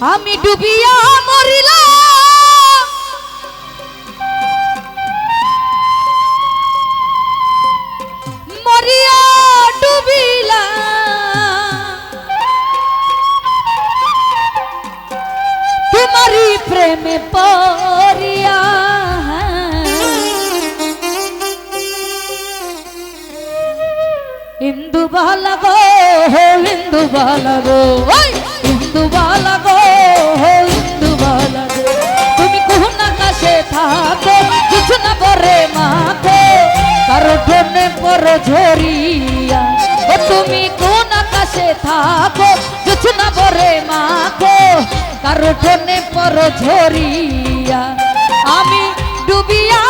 আমি ডুবিয়া মরিলাম। মরিয়া ডুবিলাম। তোমারই প্রেমে পরিয়া ইন্দু বালা গো ইন্দু বালা গো ইন্দু বালা ঝরিয়া, ও তুমি কোন আকাশে থাকো, জোছনা বরে মাখো, কারও ঠোনে পর ঝরিয়া। আমি ডুবিয়া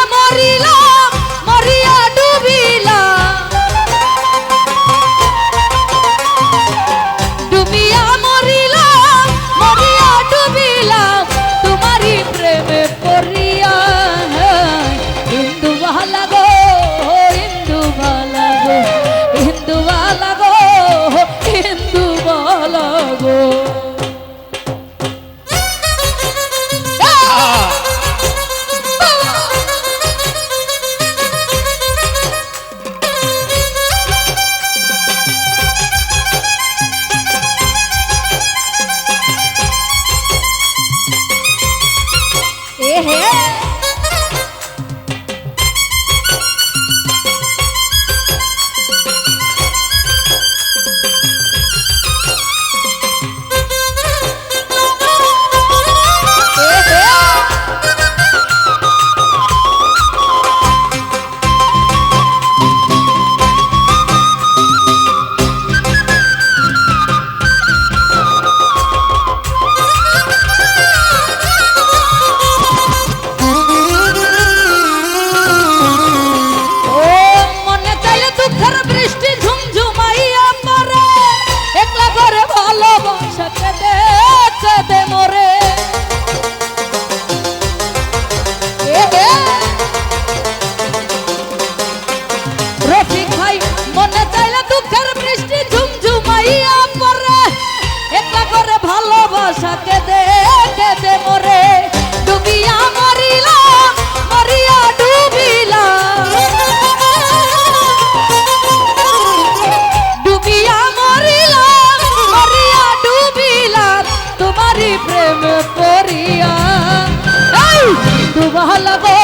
প্রেম করিয়া। দুবাহ লাগো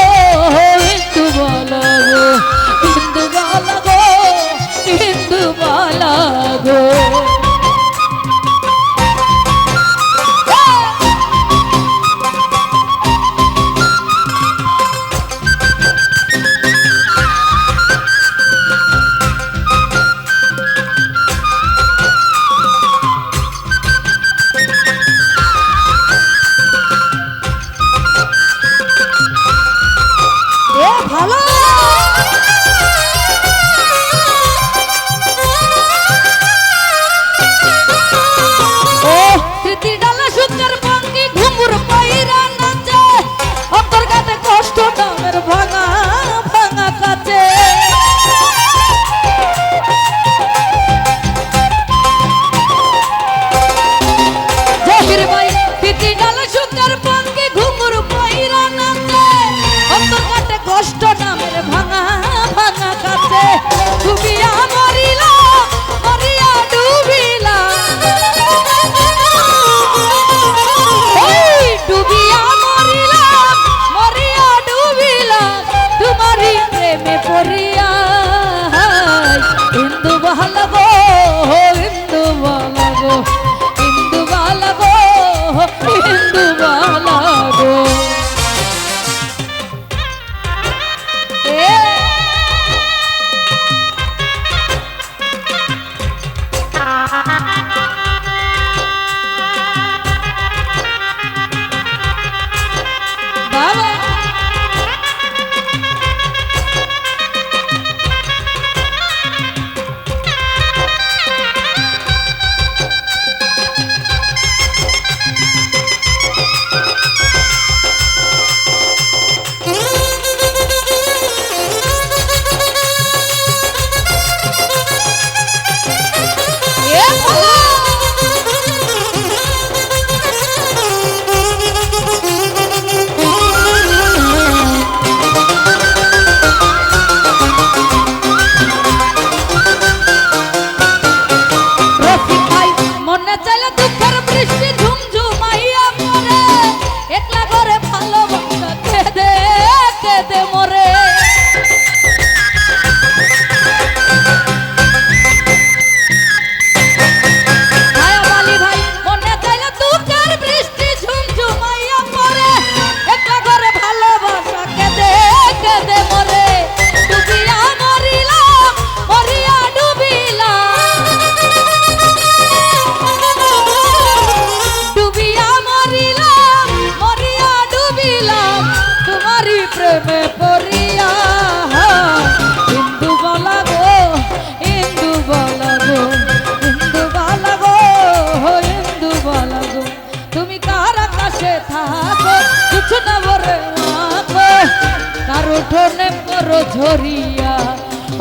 ঝরিয়া।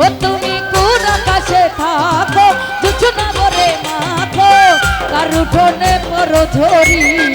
ও তুমি কোন আকাশে থাকো কিছু না বরে মাখো তার উঠোনে পরো ঝরিয়া।